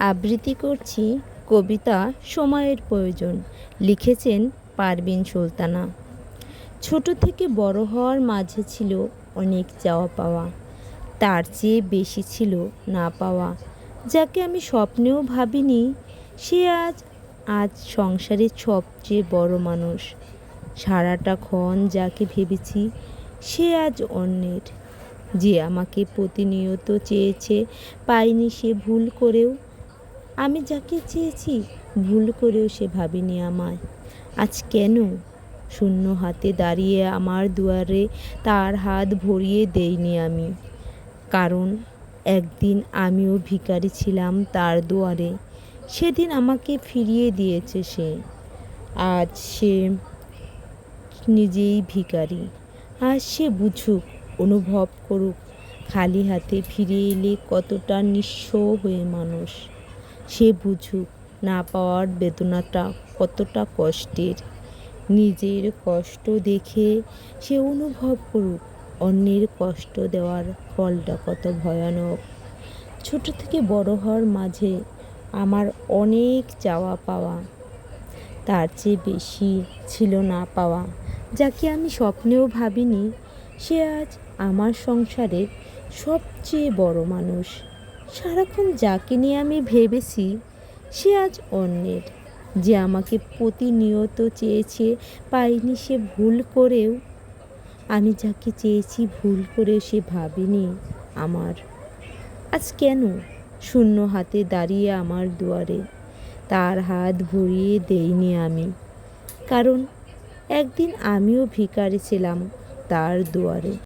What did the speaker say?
আবৃত্তি করছি কবিতা সময়ের প্রয়োজন, লিখেছেন পারভিন সুলতানা। ছোট থেকে বড় হওয়ার মাঝে ছিল অনেক চাওয়া পাওয়া, তার চেয়ে বেশি ছিল না পাওয়া। যাকে আমি স্বপ্নেও ভাবিনি, সে আজ আজ সংসারের সবচেয়ে বড় মানুষ। সারাটা ক্ষণ যাকে ভেবেছি, সে আজ অন্যের। যে আমাকে প্রতিনিয়ত চেয়েছে, পাইনি সে ভুল করেও আমি যাকে চেয়েছি, ভুল করেও সে ভাবেনি আমায়। আজ কেন? শূন্য হাতে দাঁড়িয়ে আমার দুয়ারে তার হাত ভরিয়ে দেইনি আমি। কারণ একদিন আমিও ভিখারি ছিলাম তার দুয়ারে। সেদিন আমাকে ফিরিয়ে দিয়েছে সে। আজ সে নিজেই ভিখারি। আজ সে বুঝুক, অনুভব করুক, খালি হাতে ফিরে এলে কতটা নিঃস্ব হয়ে মানুষ। সে বুঝুক না পাওয়ার বেদনাটা কতটা কষ্টের। নিজের কষ্ট দেখে সে অনুভব করুক, অন্যের কষ্ট দেওয়ার ফলটা কত ভয়ানক। ছোট থেকে বড় হওয়ার মাঝে আমার অনেক চাওয়া পাওয়া, তার চেয়ে বেশি ছিল না পাওয়া। যাকে আমি স্বপ্নেও ভাবিনি, সে আজ আমার সংসারের সবচেয়ে বড় মানুষ। সারাক্ষণ যাকে নিয়ে আমি ভেবেছি, সে আজ অন্যের। যে আমাকে প্রতিনিয়ত চেয়েছে পাইনি সে ভুল করেও, আমি যাকে চেয়েছি ভুল করেও সে ভাবেনি আমার। আজ কেন? শূন্য হাতে দাঁড়িয়ে আমার দুয়ারে, তার হাত ভরিয়ে দেইনি আমি। কারণ একদিন আমিও ভিখারি ছিলাম তার দুয়ারে।